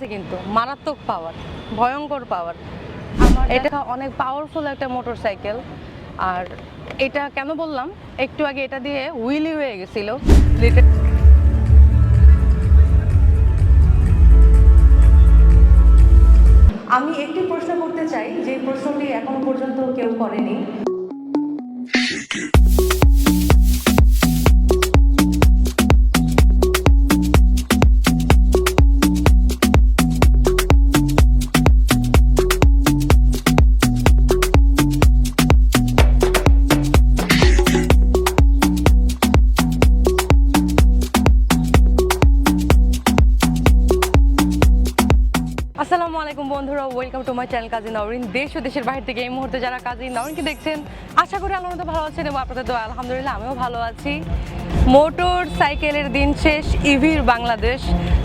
আছে কিন্তু মারাত্মক পাওয়ার ভয়ঙ্কর পাওয়ার আমার এটা অনেক পাওয়ারফুল একটা মোটর সাইকেল আর এটা কেন বললাম? একটু আগে এটা দিয়ে হুইলি হয়ে গেছিল। আমি একটি প্রশ্ন করতে চাই যে প্রশ্নটি এখনও পর্যন্ত কেউ করেনি। আসসালামু আলাইকুম বন্ধুরা welcome to my channel Kazi Nowrin দেশ ও দেশের বাইরে থেকে এই মুহূর্তে যারা কাজী নওরিনকে দেখছেন, আশা করি আল্লাহ মতো ভালো আছেন এবং আপনাদের দোয়া, আলহামদুলিল্লাহ আমিও ভালো আছি। মোটর সাইকেলের দিন শেষ, ইভির বাংলাদেশ,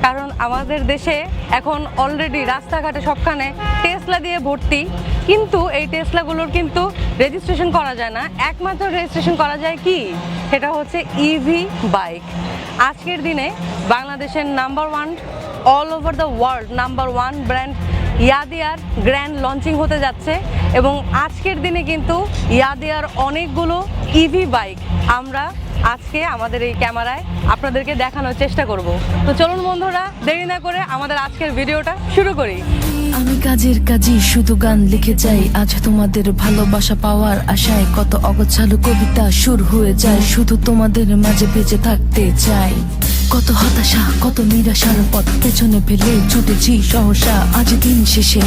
কারণ আমাদের দেশে এখন অলরেডি রাস্তাঘাটে সবখানে টেসলা দিয়ে ভর্তি, কিন্তু এই টেসলাগুলোর কিন্তু রেজিস্ট্রেশন করা যায় না। একমাত্র রেজিস্ট্রেশন করা যায় কি? সেটা হচ্ছে ইভি বাইক আজকের দিনে বাংলাদেশের number one all over the world number one brand ইয়াদিয়ার grand launching হতে যাচ্ছে এবং আজকের দিনে কিন্তু ইয়াদিয়ার অনেকগুলো ইভি বাইক আমরা আজকে আমাদের এই ক্যামেরায় আপনাদেরকে দেখানোর চেষ্টা করব। তো চলুন বন্ধুরা, দেরি না করে আমাদের আজকের ভিডিওটা শুরু করি। আমি কাজের কাজই শুধু গান লিখে যাই, আজ তোমাদের ভালোবাসা পাওয়ার আশায় কত অগোছালো কবিতা সুর হয়ে যায়, শুধু তোমাদের মাঝে বেঁচে থাকতে চাই। কত হতাশা কত নিরাশার পথ পেছনে ফেলে ছুটেছি সহসা আজ দিন শেষে।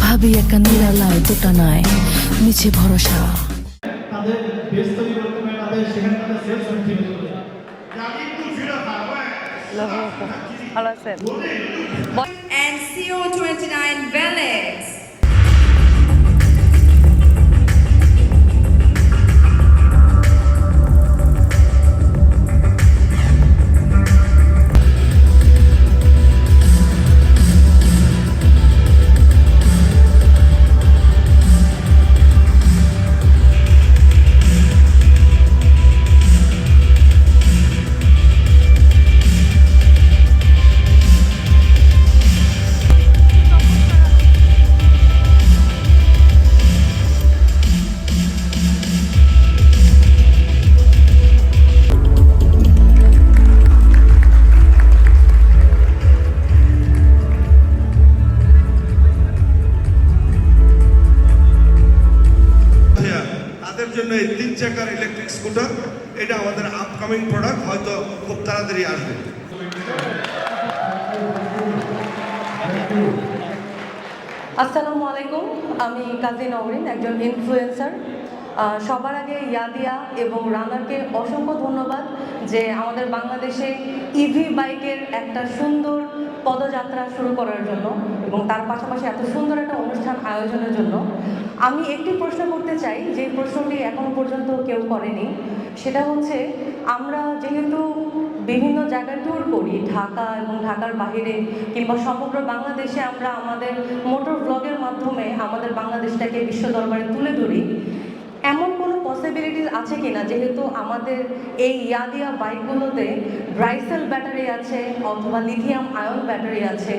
ভাবি একা নিরালায় দুটা নাই মিছে ভরসা। তাদের বেস তৈরি করতে হবে তাদের সেখানে তাদের সেলস বৃদ্ধি করতে হবে। ভালো আছেন বল- and CO29 Velix. চাকার ইলেকট্রিক স্কুটার এটা আমাদের আপকামিং প্রোডাক্ট হয়তো খুব তাড়াতাড়ি আসবে। আসসালামু আলাইকুম, আমি কাজী নওরিন একজন ইনফ্লুয়েন্সার সবার আগে ইয়াদিয়া এবং রানারকে অসংখ্য ধন্যবাদ যে আমাদের বাংলাদেশে ইভি বাইকের একটা সুন্দর পদযাত্রা শুরু করার জন্য এবং তার পাশাপাশি এত সুন্দর একটা অনুষ্ঠান আয়োজনের জন্য, আমি একটি প্রশ্ন করতে চাই, যে প্রশ্নটি এখনও পর্যন্ত কেউ করেনি। সেটা হচ্ছে, আমরা যেহেতু বিভিন্ন জায়গায় ট্যুর করি, ঢাকা এবং ঢাকার বাইরে কিংবা সমগ্র বাংলাদেশে আমরা আমাদের মোটর ব্লগের মাধ্যমে আমাদের বাংলাদেশটাকে বিশ্ব দরবারে তুলে ধরি, এমন কোনো পসিবিলিটিস আছে কিনা, যেহেতু আমাদের এই ইয়াদিয়া বাইকগুলোতে ব্রাইসেল ব্যাটারি আছে অথবা লিথিয়াম আয়ন ব্যাটারি আছে,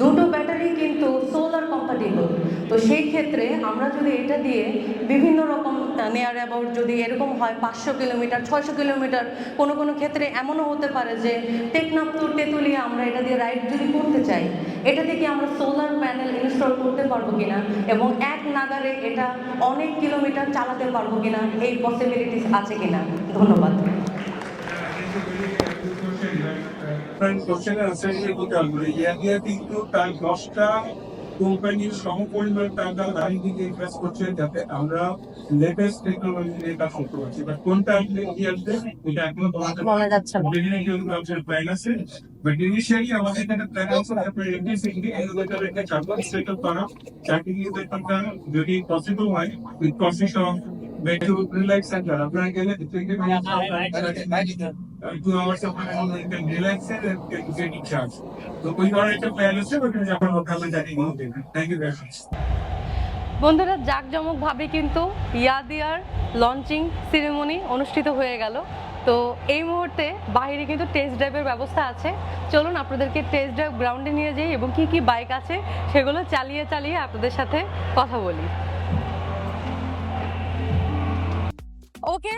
দুটো ব্যাটারি কিন্তু সোলার কম্পাটিবল তো সেই ক্ষেত্রে আমরা যদি এটা দিয়ে বিভিন্ন রকম নেয়ার অ্যাবাউট যদি এরকম হয় পাঁচশো কিলোমিটার, ছয়শো কিলোমিটার, কোনো কোনো ক্ষেত্রে এমনও হতে পারে যে টেকনাফ তেঁতুলিয়া আমরা এটা দিয়ে রাইড যদি করতে চাই এটা থেকে আমরা সোলার প্যানেল ইনস্টল করতে পারব কিনা এবং এক নাগারে এটা অনেক কিলোমিটার চালাতে পারব কিনা এই পসিবিলিটিস আছে কিনা? ধন্যবাদ। কোশ্চেনের আনসার কিন্তু তার দশটা কোম্পানির সমপরিমাণ টাকা গাড়ি দিকে ইনভেস্ট করছে যাতে আমরা লেটেস্ট টেকনোলজি নিয়ে কাজ করতে পারছি বাট কোনটা আসলে কি আসবে এটা এখনও বলা যাচ্ছে না। বিভিন্ন কিন্তু আমাদের প্ল্যান আছে বাট ইনিশিয়ালি আমাদের এখানে প্ল্যান আছে তারপরে একটা চাকরি সেট আপ করা চাকরি বেতনটা যদি পসিবল হয় উইথ কনসিস্ট অফ বেটু রিল্যাক্স সেন্টার আপনারা গেলে ইউ ভেরি মাচ বন্ধুরা, জাঁকজমকভাবে কিন্তু ইয়াদিয়ার লঞ্চিং সেরেমনি অনুষ্ঠিত হয়ে গেল। তো এই মুহূর্তে বাইরে কিন্তু টেস্ট ড্রাইভের ব্যবস্থা আছে। চলুন আপনাদেরকে টেস্ট ড্রাইভ গ্রাউন্ডে নিয়ে যাই এবং কি কি বাইক আছে সেগুলো চালিয়ে চালিয়ে আপনাদের সাথে কথা বলি। ওকে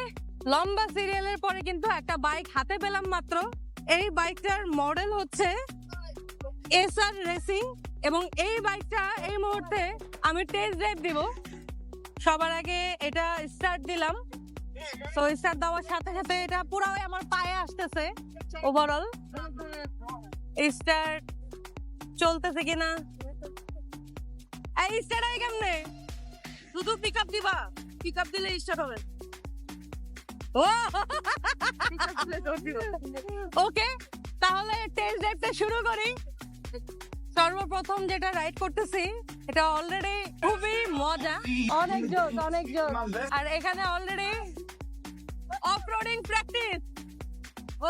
লম্বা সিরিয়ালের পরে কিন্তু একটা বাইক হাতে পেলাম মাত্র। এই বাইকটার মডেল হচ্ছে এসআর রেসিং এবং এই বাইকটা এই মুহূর্তে আমি টেস্ট ড্রাইভ দিব। সবার আগে এটা স্টার্ট দিলাম। তো স্টার্ট দেওয়ার সাথে সাথে এটা পুরো আমার পায়ে আসতেছে ওভারঅল স্টার্ট চলতেছে কিনা? এই স্টার্ট হয় কেমনে? শুধু পিক আপ দিবা পিক আপ দিলে স্টার্ট হবে। ওকে তাহলে টেস্ট ড্রাইভটা শুরু করি। সর্বপ্রথম যেটা রাইড করতেছি এটা অলরেডি খুবই মজা। অনেক জোস অনেক জোস আর এখানে অলরেডি অফ রোডিং প্র্যাকটিস ও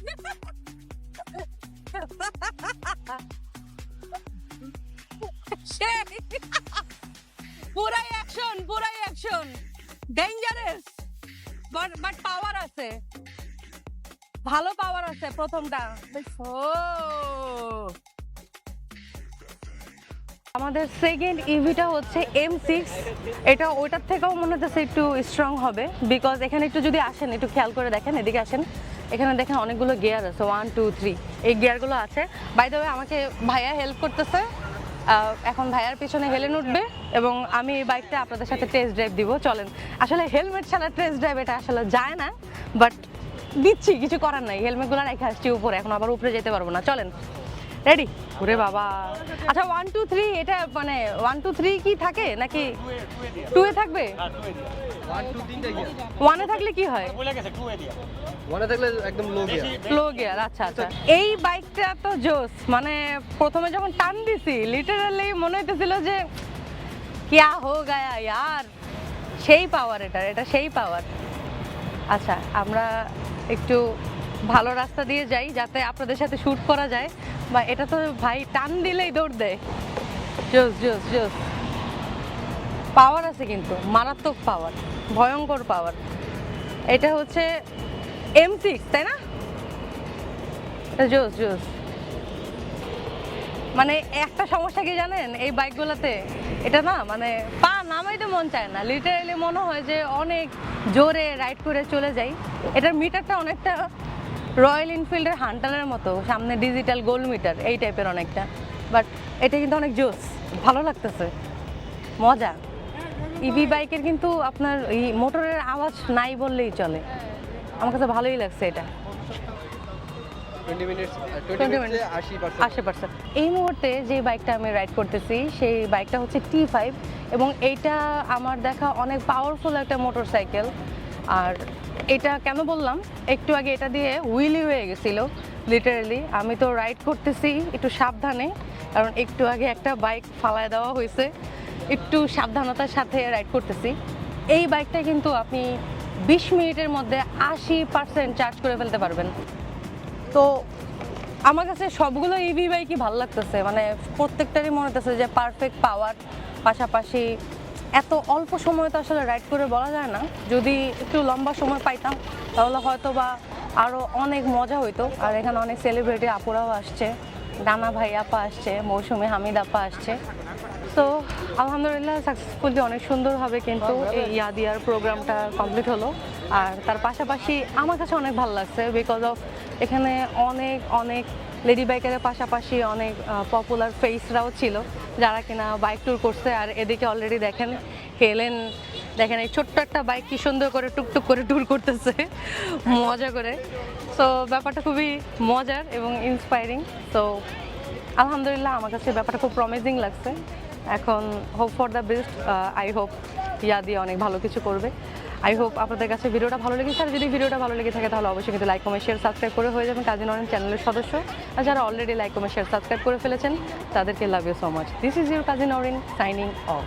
পুরাই অ্যাকশন পুরাই অ্যাকশন ডেঞ্জারাস বাট পাওয়ার আছে। ভালো পাওয়ার আছে প্রথমটা। আমাদের সেকেন্ড ইভিটা হচ্ছে এম সিক্স এটা, ওইটার থেকেও মনে হচ্ছে একটু স্ট্রং হবে। বিকজ এখানে একটু যদি আসেন, একটু খেয়াল করে দেখেন, এদিকে আসেন। এখানে দেখেন অনেকগুলো গিয়ার আছে। ওয়ান টু থ্রি এই গিয়ারগুলো আছে। বাই দ্য আমাকে ভাইয়া হেল্প করতেছে। এখন ভাইয়ার পিছনে হেলেন উঠবে এবং আমি এই বাইকটা আপনাদের সাথে টেস্ট ড্রাইভ দিব। চলেন, আসলে হেলমেট ছাড়া টেস্ট ড্রাইভ এটা আসলে যায় না বাট দিচ্ছি, কিছু করার নাই। হেলমেটগুলো রেখে আসছি উপরে, এখন আবার উপরে যেতে পারব না। চলেন রেডি ওরে বাবা। আচ্ছা ওয়ান টু থ্রি এটা মানে ওয়ান টু থ্রি কি থাকে নাকি? টু এ থাকবে? ওয়ানে থাকলে কি হয়? মনে থাকলে একদম লো গিয়ার স্লো গিয়ার আচ্ছা আচ্ছা। এই বাইকটা তো জোস মানে প্রথমে যখন টান দিছি লিটারালি মনে হইতেছিল যে কিয়া হো গায়া ইয়ার? সেই পাওয়ার এটা এটা সেই পাওয়ার আচ্ছা আমরা একটু ভালো রাস্তা দিয়ে যাই যাতে আপনাদের সাথে শ্যুট করা যায়। বা এটা তো ভাই টান দিলেই দৌড় দেয়। জোস জোস জোস। পাওয়ার আছে কিন্তু, মারাত্মক পাওয়ার ভয়ঙ্কর পাওয়ার এটা হচ্ছে এম সিক্স তাই না? জোস জোস। মানে একটা সমস্যা কি জানেন, এই বাইকগুলোতে এটা না মানে পা নামাইতে মন চায় না। লিটারালি মনে হয় যে অনেক জোরে রাইড করে চলে যাই। এটার মিটারটা অনেকটা রয়্যাল এনফিল্ডের হান্টারের মতো সামনে ডিজিটাল গোল মিটার এই টাইপের অনেকটা। বাট এটা কিন্তু অনেক জোস ভালো লাগতেছে। মজা। ইভি বাইকের কিন্তু আপনার এই মোটরের আওয়াজ নাই বললেই চলে। আমার কাছে ভালোই লাগছে এটা। Twenty minutes 20 twenty minutes। মিনিটসে আশি পার্সেন্ট আশি পার্সেন্ট এই মুহূর্তে যে বাইকটা আমি রাইড করতেছি সেই বাইকটা হচ্ছে টি ফাইভ এবং এইটা আমার দেখা অনেক পাওয়ারফুল একটা মোটর সাইকেল আর এটা কেন বললাম? একটু আগে এটা দিয়ে উইলি হয়ে গেছিল লিটারালি আমি তো রাইড করতেছি একটু সাবধানে, কারণ একটু আগে একটা বাইক ফালায় দেওয়া হয়েছে। একটু সাবধানতার সাথে রাইড করতেছি। এই বাইকটা কিন্তু আপনি বিশ মিনিটের মধ্যে আশি পার্সেন্ট চার্জ করে ফেলতে পারবেন। তো আমার কাছে সবগুলো ইভি বাইকই ভালো লাগতেছে। মানে প্রত্যেকটারই মনে হতেছে যে পারফেক্ট পাওয়ার পাশাপাশি এত অল্প সময় তো আসলে রাইড করে বলা যায় না। যদি একটু লম্বা সময় পাইতাম তাহলে হয়তো বা আরও অনেক মজা হইতো। আর এখানে অনেক সেলিব্রিটি আপুরাও আসছে ডানা ভাই আপা আসছে মৌসুমি হামিদ আপা আসছে। তো আলহামদুলিল্লাহ সাকসেসফুলি অনেক সুন্দরভাবে কিন্তু এই ইয়াদিয়ার প্রোগ্রামটা কমপ্লিট হলো। আর তার পাশাপাশি আমার কাছে অনেক ভালো লাগছে বিকজ অফ এখানে অনেক অনেক লেডি বাইকারের পাশাপাশি অনেক পপুলার ফেসরাও ছিল। যারা কিনা বাইক ট্যুর করছে আর এদিকে অলরেডি দেখেন হেলেন, দেখেন এই ছোট্ট একটা বাইক কি সুন্দর করে টুকটুক করে ট্যুর করতেছে, মজা করে। তো ব্যাপারটা খুবই মজার এবং ইন্সপায়ারিং তো আলহামদুলিল্লাহ আমার কাছে ব্যাপারটা খুব প্রমিজিং লাগছে। এখন hope for the best I hope yeah দিয়ে অনেক ভালো কিছু করবে। আই হোপ আপনাদের কাছে ভিডিওটা ভালো লেগেছে। আর যদি ভিডিওটা ভালো লেগে থাকে তাহলে অবশ্যই কিন্তু লাইক, কমেন্ট শেয়ার সাবস্ক্রাইব করে হয়ে যাবেন কাজী নরেন চ্যানেলের সদস্য। আর যারা already like comment share subscribe করে ফেলেছেন, তাদেরকে love you so much this is your Kazi Nowrin signing off